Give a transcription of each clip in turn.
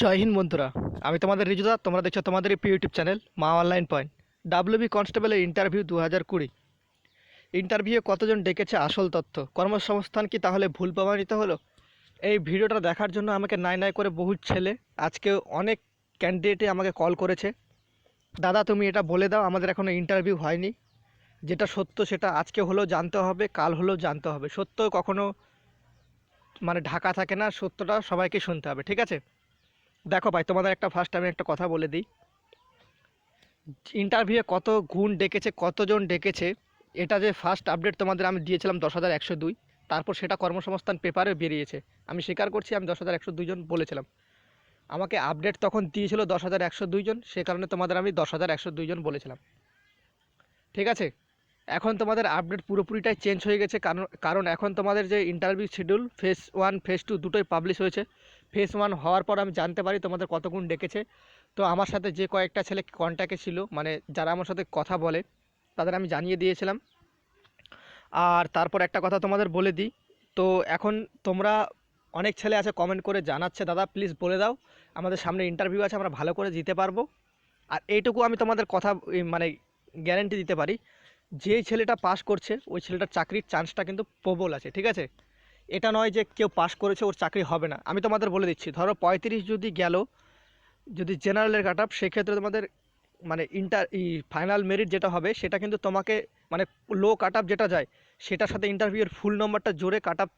জয় হিন্দ বন্ধুরা, আমি তোমাদের রিজুদা তোমরা দেখছ তোমাদের প্রিয় YouTube channel Maa online point. WB কনস্টেবলের ইন্টারভিউ দু হাজার কুড়ি ইন্টারভিউয়ে কতজন ডেকেছে আসল তথ্য? কর্মসংস্থান কি তাহলে ভুল প্রমাণিত হলো? এই ভিডিওটা দেখার জন্য আমাকে নাই নাই করে বহু ছেলে আজকে অনেক ক্যান্ডিডেটই আমাকে কল করেছে। দাদা, তুমি এটা বলে দাও, আমাদের এখনও ইন্টারভিউ হয়নি। যেটা সত্য সেটা আজকে হলেও জানতে হবে, কাল হলেও জানতে হবে। সত্য কখনো মানে ঢাকা থাকে না, সত্যটা সবাইকে শুনতে হবে, ঠিক আছে? দেখো ভাই, তোমাদের একটা ফার্স্ট আমি একটা কথা বলে দিই। ইন্টারভিউয়ে কত গুণ ডেকেছে, কতজন ডেকেছে, এটা যে ফার্স্ট আপডেট তোমাদের আমি দিয়েছিলাম দশ হাজার একশো দুই, তারপর সেটা কর্মসংস্থান পেপারে বেরিয়েছে। আমি স্বীকার করছি, আমি দশ হাজার একশো দুইজন বলেছিলাম। আমাকে আপডেট তখন দিয়েছিল দশ হাজার একশো দুইজন সে কারণে তোমাদের আমি দশ হাজার একশো দুইজন বলেছিলাম। ঠিক আছে? এখন তোমাদের আপডেট পুরোপুরিটাই চেঞ্জ হয়ে গেছে। কারণ কারণ এখন তোমাদের যে interview schedule phase one phase two দুটোই পাবলিশ হয়েছে। ফেস ওয়ান হওয়ার পর আমি জানতে পারি তোমাদের কত গুণ ডেকেছে। তো আমার সাথে যে কয়েকটা ছেলে কন্ট্যাক্টে ছিল মানে যারা আমার সাথে কথা বলে, তাদের আমি জানিয়ে দিয়েছিলাম। আর তারপর একটা কথা তোমাদের বলে দিই। তো এখন তোমরা অনেক ছেলে আছে কমেন্ট করে জানাচ্ছে, দাদা প্লিজ বলে দাও। আমাদের সামনে ইন্টারভিউ আছে, আমরা ভালো করে দিতে পারব। আর এইটুকু আমি তোমাদের কথা মানে গ্যারেন্টি দিতে পারি। যেই ছেলেটা পাশ করছে, ওই ছেলেটার চাকরির চান্সটা কিন্তু প্রবল আছে, ঠিক আছে? এটা নয় যে কেউ পাশ করেছে, ওর চাকরি হবে না। আমি তোমাদের বলে দিচ্ছি, ধরো পঁয়ত্রিশ যদি গেল, যদি জেনারেলের কাট আপ সেক্ষেত্রে তোমাদের মানে ইন্টার ই ফাইনাল মেরিট যেটা হবে, সেটা কিন্তু তোমাকে মানে লো কাট আপ যেটা যায়, সেটার সাথে ইন্টারভিউয়ের ফুল নম্বরটা জোরে কাট আপ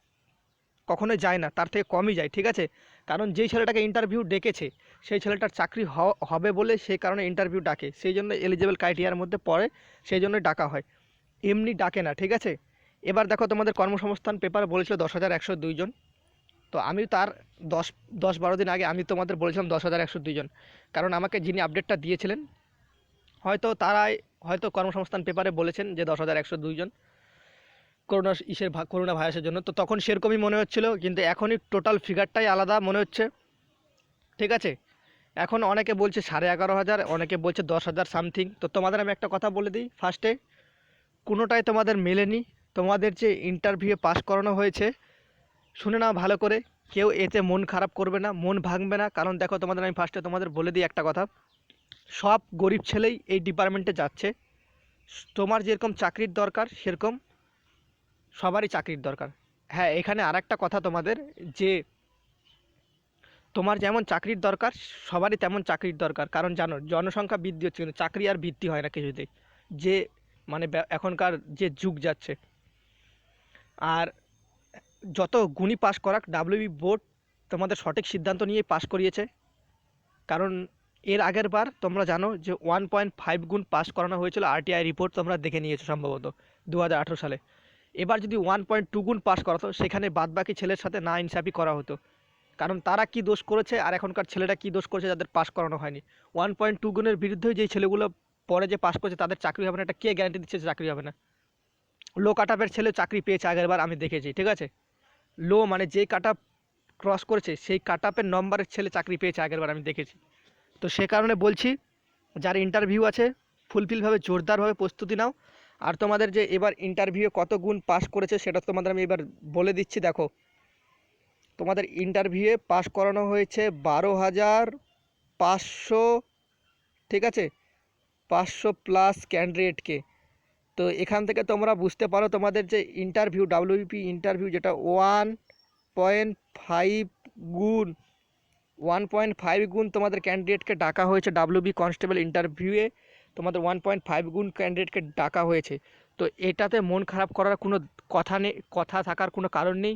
কখনোই যায় না, তার থেকে কমই যায়, ঠিক আছে? কারণ যেই ছেলেটাকে ইন্টারভিউ ডেকেছে, সেই ছেলেটার চাকরি হবে বলে সেই কারণে ইন্টারভিউ ডাকে। সেই জন্য এলিজিবল ক্রাইটেরিয়ার মধ্যে পড়ে, সেই জন্যই ডাকা হয়। এমনি ডাকে না, ঠিক আছে? এবার দেখো তোমাদের কর্মসংস্থান পেপার বলেছিল দশ হাজার একশো দুইজন তো আমি তার দশ দশ বারো দিন আগে আমি তোমাদের বলেছিলাম দশ হাজার একশো দুইজন কারণ আমাকে যিনি আপডেটটা দিয়েছিলেন, হয়তো তারাই, হয়তো কর্মসংস্থান পেপারে বলেছেন যে দশ হাজার একশো দুইজন করোনা ইসের করোনা ভাইরাসের জন্য। তো তখন সেরকমই মনে হচ্ছিল, কিন্তু এখনই টোটাল ফিগারটাই আলাদা মনে হচ্ছে। ঠিক আছে? এখন অনেকে বলছে সাড়ে এগারো হাজার, অনেকে বলছে দশ হাজার সামথিং তো তোমাদের আমি একটা কথা বলে দিই ফার্স্টে কোনোটাই তোমাদের মেলেনি। তোমাদের যে ইন্টারভিউ পাস করানো হয়েছে, শুনে নাও ভালো করে। কেউ এতে মন খারাপ করবে না, মন ভাঙবে না। কারণ দেখো তোমাদের আমি ফার্স্টে তোমাদের বলে দিই একটা কথা। সব গরিব ছেলেই এই ডিপার্টমেন্টে যাচ্ছে। তোমার যেরকম চাকরির দরকার, সেরকম সবারই চাকরির দরকার। হ্যাঁ এখানে আর একটা কথা তোমাদের, যে তোমার যেমন চাকরির দরকার, সবারই তেমন চাকরির দরকার। কারণ জানো, জনসংখ্যা বৃদ্ধি হচ্ছে, কিন্তু চাকরি আর বৃদ্ধি হয় না কিছুতেই। যে মানে এখনকার যে যুগ যাচ্ছে। আর যত গুণী পাশ করাক ডাব্লিউবি বোর্ড তোমাদের সঠিক সিদ্ধান্ত নিয়ে পাশ করিয়েছে। কারণ এর আগের বার তোমরা জানো যে ওয়ান পয়েন্ট ফাইভ গুণ পাস করানো হয়েছিল আরটিআই রিপোর্ট তোমরা দেখে নিয়েছো সম্ভবত দু হাজার আঠেরো সালে। এবার যদি ওয়ান পয়েন্ট টু গুণ পাস করাতো, সেখানে বাদবাকি ছেলের সাথে না ইনসাফি করা হতো। কারণ তারা কি দোষ করেছে আর এখনকার ছেলেরা কি দোষ করেছে যাদের পাস করানো হয়নি? ওয়ান পয়েন্ট টু গুণের বিরুদ্ধে যেই ছেলেগুলো পরে যে পাস করেছে, তাদের চাকরি হবে না। এটা কে গ্যারান্টি দিচ্ছে চাকরি হবে না? লো কাটাআপের ছেলে চাকরি পেয়েছে আগের বার আমি দেখেছি, ঠিক আছে? লো মানে যে কাটাপ ক্রস করেছে, সেই কাট নম্বরের ছেলে চাকরি পেয়েছে আগের বার আমি দেখেছি। তো সে কারণে বলছি, যার ইন্টারভিউ আছে, ফুলফিলভাবে, জোরদারভাবে প্রস্তুতি নাও। আর তোমাদের যে এবার ইন্টারভিউ কত গুণ পাস করেছে সেটা তোমাদের আমি এবার বলে দিচ্ছি, দেখো। তোমাদের ইন্টারভিউয়ে পাস করানো হয়েছে বারো হাজার পাঁচশো, ঠিক আছে? পাঁচশো প্লাস ক্যান্ডিডেটকে তো এখান থেকে তোমরা বুঝতে পারো তোমাদের যে ইন্টারভিউ ডাব্লিউপি ইন্টারভিউ যেটা ওয়ান পয়েন্ট ফাইভ গুণ ওয়ান পয়েন্ট ফাইভ গুণ তোমাদের ক্যান্ডিডেটকে ডাকা হয়েছে ডাব্লিউবি কনস্টেবল ইন্টারভিউয়ে তোমাদের ওয়ান পয়েন্ট ফাইভ গুণ ক্যান্ডিডেটকে ডাকা হয়েছে। তো এটাতে মন খারাপ করার কোনো কথা নেই, কথা থাকার কোনো কারণ নেই।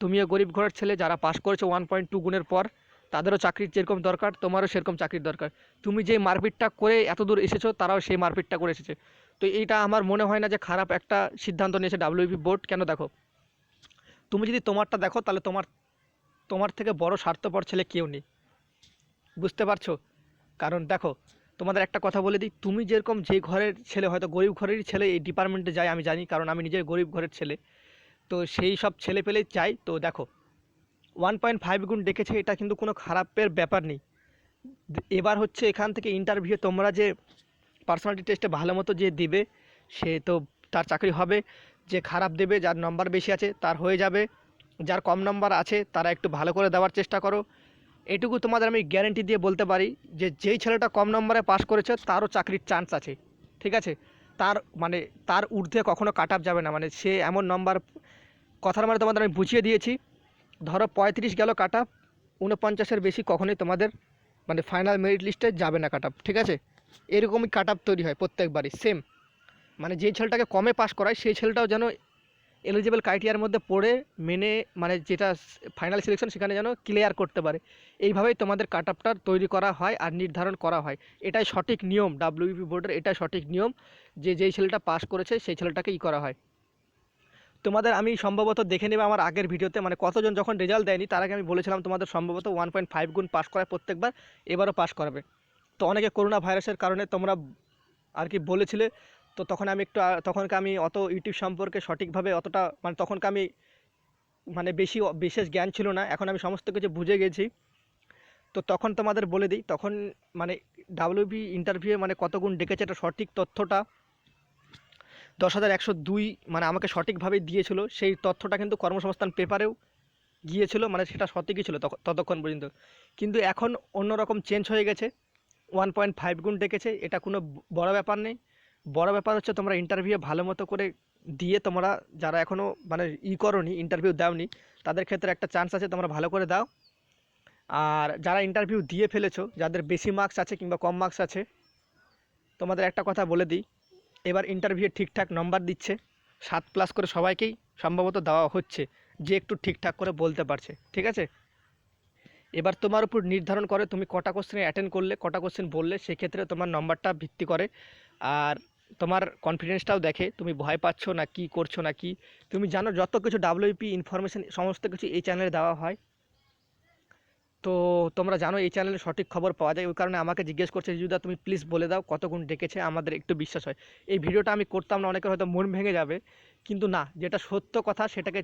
তুমিও গরিব ঘরের ছেলে, যারা পাশ করেছ ওয়ান পয়েন্ট টু গুণের পর, তাদেরও চাকরির যেরকম দরকার, তোমারও সেরকম চাকরির দরকার। তুমি যে মারপিটটা করে এত দূর এসেছ, তারাও সেই মারপিটটা করে এসেছে। তো এইটা আমার মনে হয় না যে খারাপ একটা সিদ্ধান্ত নিয়েছে ডাব্লিউবি বোর্ড কেন দেখো? তুমি যদি তোমারটা দেখো, তাহলে তোমার তোমার থেকে বড় স্বার্থপর ছেলে কেউ নেই। বুঝতে পারছ? কারণ দেখো তোমাদের একটা কথা বলে দিই, তুমি যেরকম যে ঘরের ছেলে, হয়তো গরিব ঘরেরই ছেলে এই ডিপার্টমেন্টে যায়, আমি জানি, কারণ আমি নিজের গরিব ঘরের ছেলে। তো সেই সব ছেলে পেলেই চাই, তো দেখো ওয়ান পয়েন্ট ফাইভ গুণ ডেকেছে, এটা কিন্তু কোনো খারাপের ব্যাপার নেই। এবার হচ্ছে এখান থেকে ইন্টারভিউ তোমরা যে পার্সোনালিটি টেস্টে ভালো মতো যে দিবে, সে তো তার চাকরি হবে, যে খারাপ দেবে, যার নম্বর বেশি আছে, তার হয়ে যাবে। যার কম নম্বর আছে, তারা একটু ভালো করে দেওয়ার চেষ্টা করো। এটুকু তোমাদের আমি গ্যারেন্টি দিয়ে বলতে পারি যে যেই ছেলেটা কম নম্বরে পাস করেছে, তারও চাকরির চান্স আছে। ঠিক আছে? তার মানে তার ঊর্ধ্বে কখনো কাট যাবে না। মানে সে এমন নম্বর কথার মানে তোমাদের আমি বুঝিয়ে দিয়েছি। ধরো পঁয়ত্রিশ গেল কাট আপ উনপঞ্চাশের বেশি কখনোই তোমাদের মানে ফাইনাল মেরিট লিস্টে যাবে না কাট ঠিক আছে? এরকমই কাট তৈরি হয় প্রত্যেকবারই সেম মানে যে ছেলেটাকে কমে পাস করায়, সেই ছেলেটাও যেন এলিজিবল ক্রাইটেরিয়ার মধ্যে পড়ে, মেনে মানে যেটা ফাইনাল সিলেকশন সেখানে যেন ক্লিয়ার করতে পারে। এইভাবেই তোমাদের কাট আপটা তৈরি করা হয় আর নির্ধারণ করা হয়। এটাই সঠিক নিয়ম ডাব্লিউবি বোর্ডের এটাই সঠিক নিয়ম যে যেই ছেলেটা পাস করেছে সেই ছেলেটাকে ই করা হয়। তোমাদের আমি সম্ভবত দেখে নেবে আমার আগের ভিডিওতে মানে কতজন যখন রেজাল্ট দেয়নি, তার আগে আমি বলেছিলাম তোমাদের সম্ভবত ওয়ান পয়েন্ট ফাইভ গুণ পাস করায় প্রত্যেকবার, এবারও পাস করাবে। তো অনেকে করোনা ভাইরাসের কারণে তোমরা আর কি বলেছিলে তো তখন আমি একটু, তখনকে আমি অত ইউটিউব সম্পর্কে সঠিকভাবে অতটা মানে তখনকে আমি মানে বেশি, বিশেষ জ্ঞান ছিল না। এখন আমি সমস্ত কিছু বুঝে গেছি। তো তখন তোমাদের বলে দিই, তখন মানে ডাব্লিউবি ইন্টারভিউ মানে কত গুণ ডেকেছে এটা সঠিক তথ্যটা? দশ হাজার একশো দুই মানে আমাকে সঠিকভাবে দিয়েছিল। সেই তথ্যটা কিন্তু কর্মসংস্থান পেপারেও গিয়েছিল মানে সেটা সঠিকই ছিল ততক্ষণ পর্যন্ত। কিন্তু এখন অন্যরকম চেঞ্জ হয়ে গেছে। ওয়ান পয়েন্ট ফাইভ গুণ ডেকেছে। এটা কোনো বড় ব্যাপার নেই। বড় ব্যাপার হচ্ছে তোমরা ইন্টারভিউ ভালো মতো করে দিয়ে তোমরা যারা এখনও মানে ই করনি ইন্টারভিউ দাওনি, তাদের ক্ষেত্রে একটা চান্স আছে তোমরা ভালো করে দাও। আর যারা ইন্টারভিউ দিয়ে ফেলেছো, যাদের বেশি মার্কস আছে কিংবা কম মার্কস আছে, তোমাদের একটা কথা বলে দিই। এবার ইন্টারভিউ ঠিকঠাক নম্বর দিচ্ছে। সাত প্লাস করে সবাইকেই সম্ভবত দেওয়া হচ্ছে, যে একটু ঠিকঠাক করে বলতে পারছে। ঠিক আছে? এবার তোমার উপর নির্ধারণ করে তুমি কটা কোশ্চেনে অ্যাটেন্ড করলে, কটা কোশ্চেন বললে, সেক্ষেত্রে তোমার নম্বরটা ভিত্তি করে। আর তোমার কনফিডেন্সটাও দেখে, তুমি ভয় পাচ্ছ না কি করছ না কি? তুমি জানো যত কিছু ডাব্লিউপি ইনফরমেশান সমস্ত কিছু এই চ্যানেলে দেওয়া হয়। তো তোমরা জানো এই চ্যানেলে সঠিক খবর পাওয়া যায়, ওই কারণে আমাকে জিজ্ঞেস করছে জিজুদা তুমি প্লিজ বলে দাও কত গুণ ডেকেছে, আমাদের একটু বিশ্বাস হয়। এই ভিডিওটা আমি করতাম না, অনেকের হয়তো মন ভেঙে যাবে। কিন্তু না, যেটা সত্য কথা, সেটাকে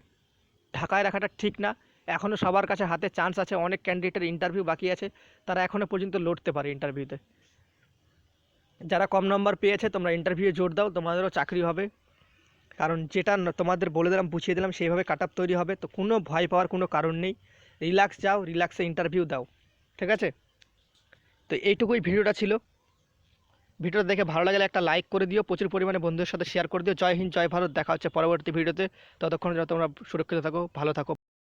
ঢাকায় রাখাটা ঠিক না। এখনও সবার কাছে হাতে চান্স আছে, অনেক ক্যান্ডিডেটের ইন্টারভিউ বাকি আছে, তারা এখনও পর্যন্ত লড়তে পারে ইন্টারভিউতে যারা কম নম্বর পেয়েছে, তোমরা ইন্টারভিউ জোর দাও, তোমাদেরও চাকরি হবে। কারণ যেটা তোমাদের বলে দিলাম, বুঝিয়ে দিলাম, সেইভাবে কাট তৈরি হবে। তো কোনো ভয় পাওয়ার কোনো কারণ নেই। রিল্যাক্স যাও রিল্যাক্সে ইন্টারভিউ দাও। ঠিক আছে? তো এইটুকুই ভিডিওটা ছিল। ভিডিওটা দেখে ভালো লাগলে একটা লাইক করে দিও, প্রচুর পরিমাণে বন্ধুদের সাথে শেয়ার করে দিও। জয় হিন্দ, জয় ভারত। দেখা হচ্ছে পরবর্তী ভিডিওতে। ততক্ষণ যেন তোমরা সুরক্ষিত থাকো, ভালো থাকো।